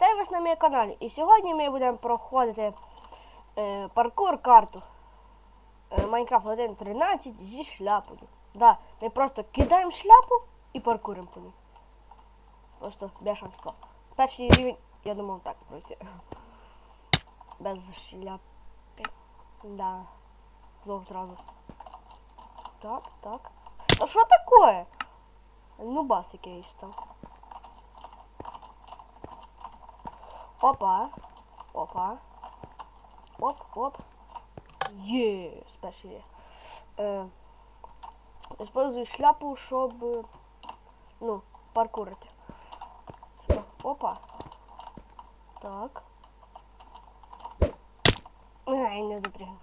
Вітаю вас на моєму каналі. І сьогодні ми будемо проходити е, паркур карту е, Minecraft 1.13 зі шляпою. Да, ми просто кидаємо шляпу і паркуримо по ній. Просто бешенство. Перший рівень, я думав так пройти. Без шляпи. Да. Злов зразу. Так, так. А що таке? Ну бас якийсь там. Опа. Опа. Оп, оп. Є, є. Е, Использую шляпу, е, ну, паркурити. Сюда. Опа. Так. Ай, не допрягну.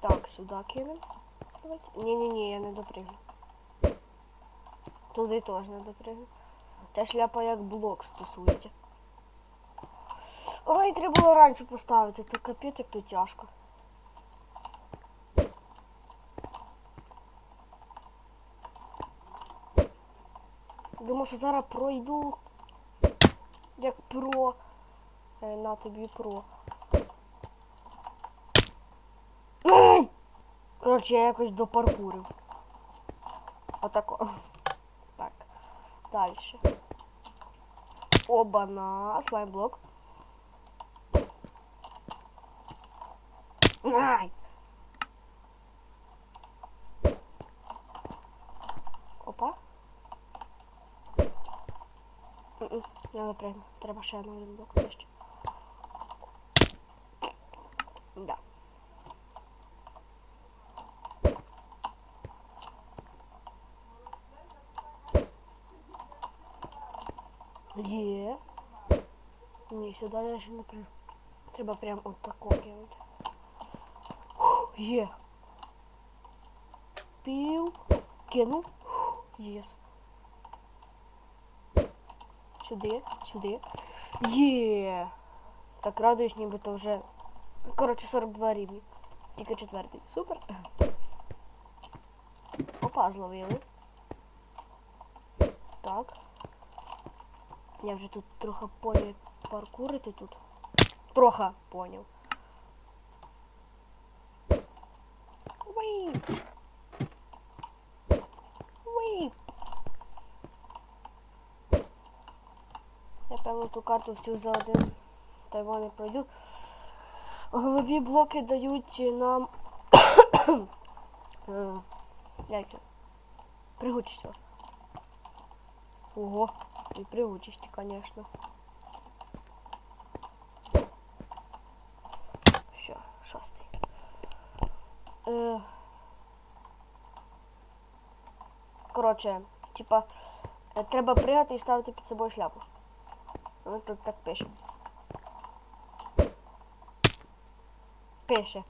Так, сюда кинем. Не-не-не, я не допрягну. Туди теж не допрягну. Та шляпа як блок стосується. Ой, треба було раніше поставити, то капець як тут тяжко. Думаю, що зараз пройду як про. Е, на тобі про. Коротше, я якось допаркурив. Отако. Дальше. Оба-на. Слайм-блок. Ай! Опа. М-м, Я не прийму. Треба ще один блок вище. Да. Ні, сюди я ще. Треба прям от тако кинути. Фух, Є. Пів. Кинув. Єс. Сюди, сюди. Є. Так радуєш, ніби то вже. Коротше, 42 рівні. Тільки четвертий. Супер. Опа, зловили. Так. Я вже тут трохи поняв паркурити тут. Троха поняв. Уй. Уй. Я певно ту карту всю за один Тайван не пройду. Голубі блоки дають нам е, як його? Пригучість. Ого, і пригучість, звісно. Що, шостий. Е, типа, е, треба пригати і ставити під собою шляпу. Ну, тут так пише. Пише.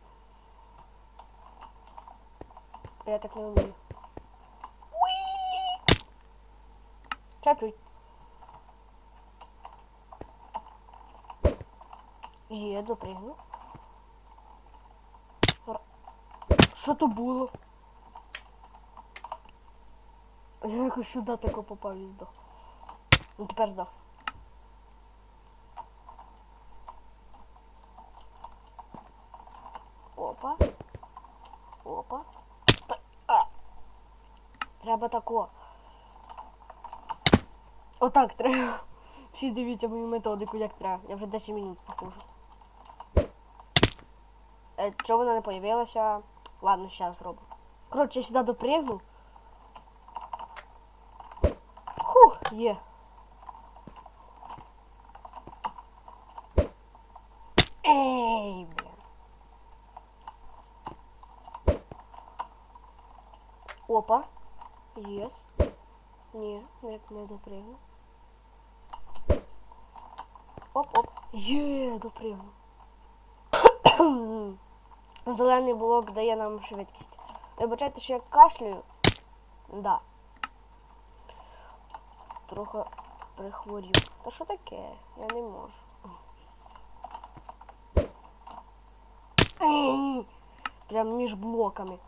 Я так не вмію. Уі! Є, допригну. Що то було? Я якось сюди тако попав і здох. Ну тепер здох. Опа. Опа. Та- А. Треба тако. Отак треба. Всі дивіться мою методику, як треба. Я вже 10 минут похожу. Е, чого вона не появилася? Ладно, зараз зроблю. Коротше, я сюди допригну. Хух, є. Ей, блін. Опа. Єс. Ні, не, не допригну. Оп-оп. Є, допригну. Зелений блок дає нам швидкість. Вибачайте, що я кашлюю. Да. Трохи прихворів. Та що таке? Я не можу. Прям між блоками.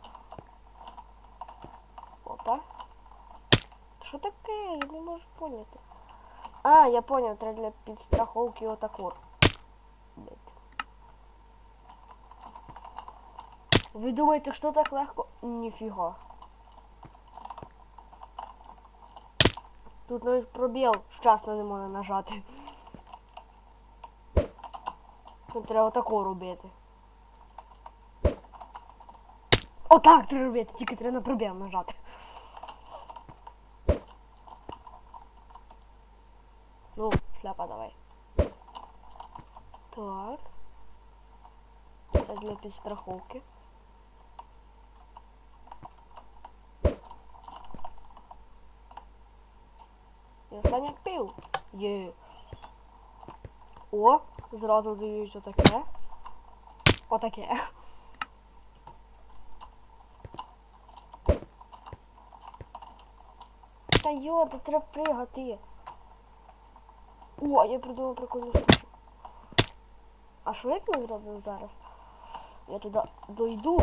Опа. Що таке? Я не можу поняти. А, я поняв, треба для підстраховки отаку. бити. Ви думаєте, що так легко? Ніфіга. Тут навіть пробіл вчасно не можна нажати. Тут треба отако робити. Отак треба робити, тільки треба на пробіл нажати. Ну, шляпа давай. Так. Це для підстраховки. І останнє пив. Є. О, зразу дають отаке. Отаке. Та йо, та треба пригати. О, я придумав прикольну штуку. А що як ми зробимо зараз? Я туди дойду.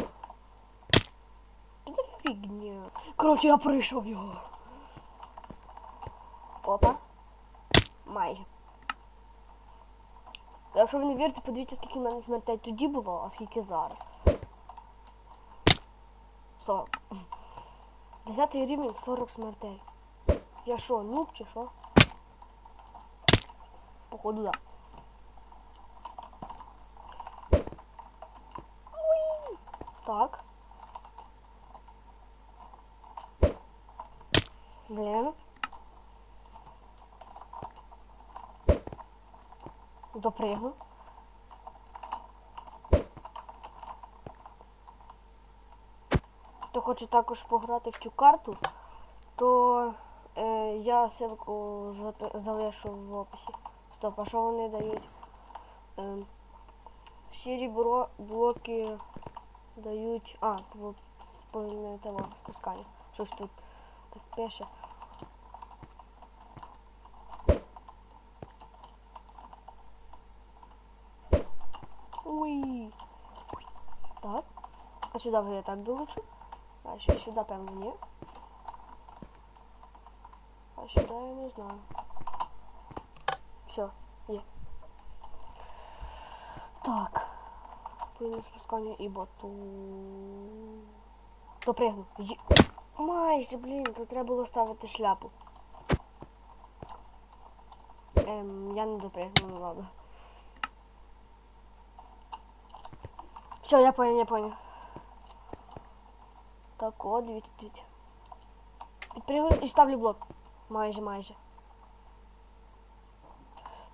За фігня? Коротше, я прийшов його. Опа. Майже. Якщо ви не вірите, подивіться, скільки в мене смертей тоді було, а скільки зараз. 40. Десятий рівень 40 смертей. Я що, нуб чи що? Походу, да. Так. Блин. Допригну. Хто хоче також пограти в цю карту, то е, я ссылку залишу в описі. Стоп, а що вони дають? Е, сірі блоки дають. А, по- повільне того спускання. Що ж тут так пише? Уй. Так. А сюди вже я так долучу. А ще сюди, певно, ні. А сюди я не знаю. Все, є. Так. Повільне спускання і боту. Допригну. Є. Майже, блін, тут треба було ставити шляпу. Ем, я не допригну, ну ладно. Все, я понял, я понял. Так, о, дивіться, дивіться. І ставлю блок. Майже, майже.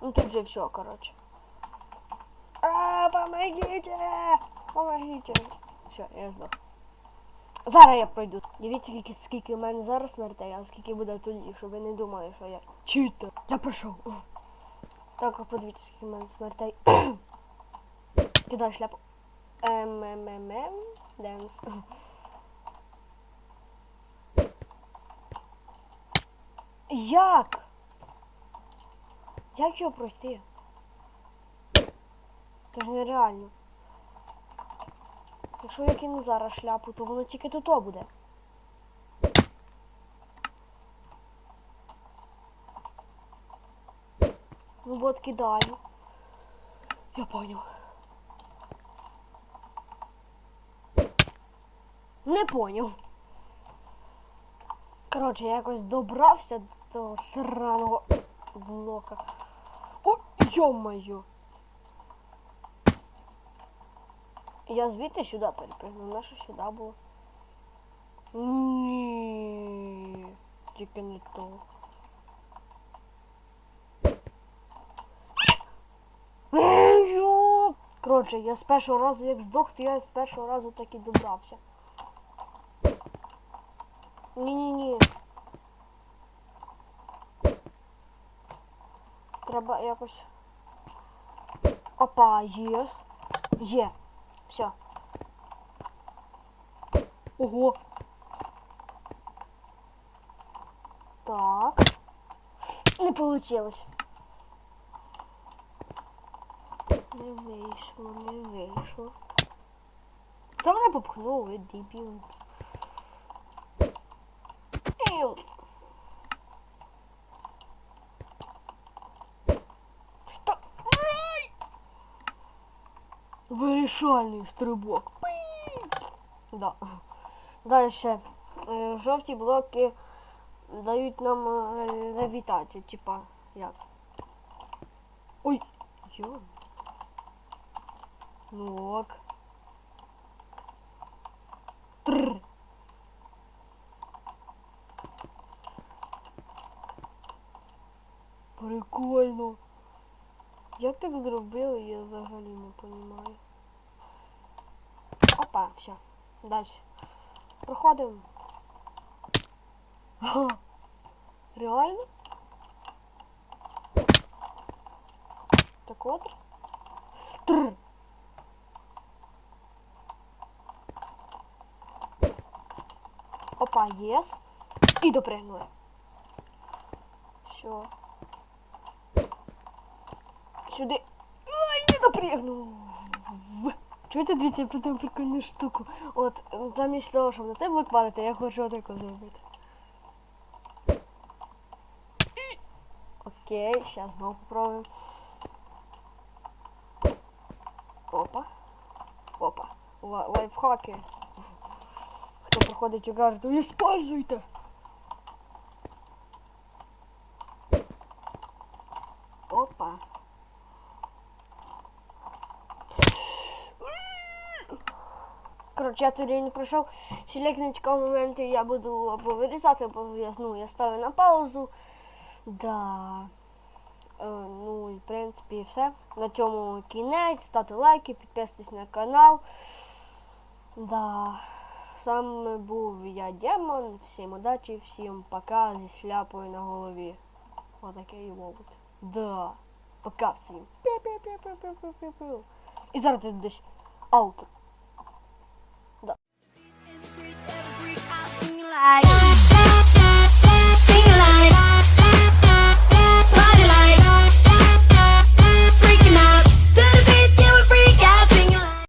Ну тут вже все, короче. А, помогите! Помогите! Все, я здох. Зараз я пройду. Дивіться, скільки, скільки в мене зараз смертей, а скільки буде тоді, щоб ви не думали, що я читер. Я пройшов. Так, подивіться, скільки в мене смертей. Кидай шляпу. МММ Денс. Як? Як його пройти? Це ж нереально. Якщо я кину зараз шляпу, то воно тільки тут буде. Ну вот кидаю. Я понял. Не поняв. Коротше, я якось добрався до того сраного блока. О, йо-моє! Я звідти сюди перепрыгнув, наше сюди було. Ні, тільки не то. Йо! Коротше, я з першого разу як здох, то я з першого разу так і добрався. Ні-ні-ні. Треба якось. Опа, єс. Є. Все. Ого. Так. Не получилось. Не вийшло, не вийшло. Хто мене попхнув, ви дебіл? Ів. Вирішальний стрибок. Да. Далі. Е, Жовті блоки дають нам е, левітацію, типа як. Ой! Йо. Ну ок. Тррр. Прикольно. Як так зробили, я взагалі не розумію. Все. Далі. Проходимо. Ха. Реально? Так от. Тррр. Опа, єс. І допригнули. Все. Сюди. Ай, не допригнув. Чуєте, дивіться, я придумав прикольну штуку. От, замість того, щоб на тебе падати, я хочу отако зробити. Окей, зараз знову попробуємо. Опа. Опа. Ла- Лайфхаки. Хто приходить і каже, то используйте. Опа. Коротше, я не пройшов. Ще на цікаві моменти я буду або вирізати, або я, ну, я ставлю на паузу. Да. Е, ну і в принципі все. На цьому кінець. Ставте лайки, підписуйтесь на канал. Да. Вами був я Демон. Всім удачі, всім пока зі шляпою на голові. Отакий вовут. Да. Пока всім. Пі-пі-пі-пі-пі-пі-пі. І зараз десь аут. like.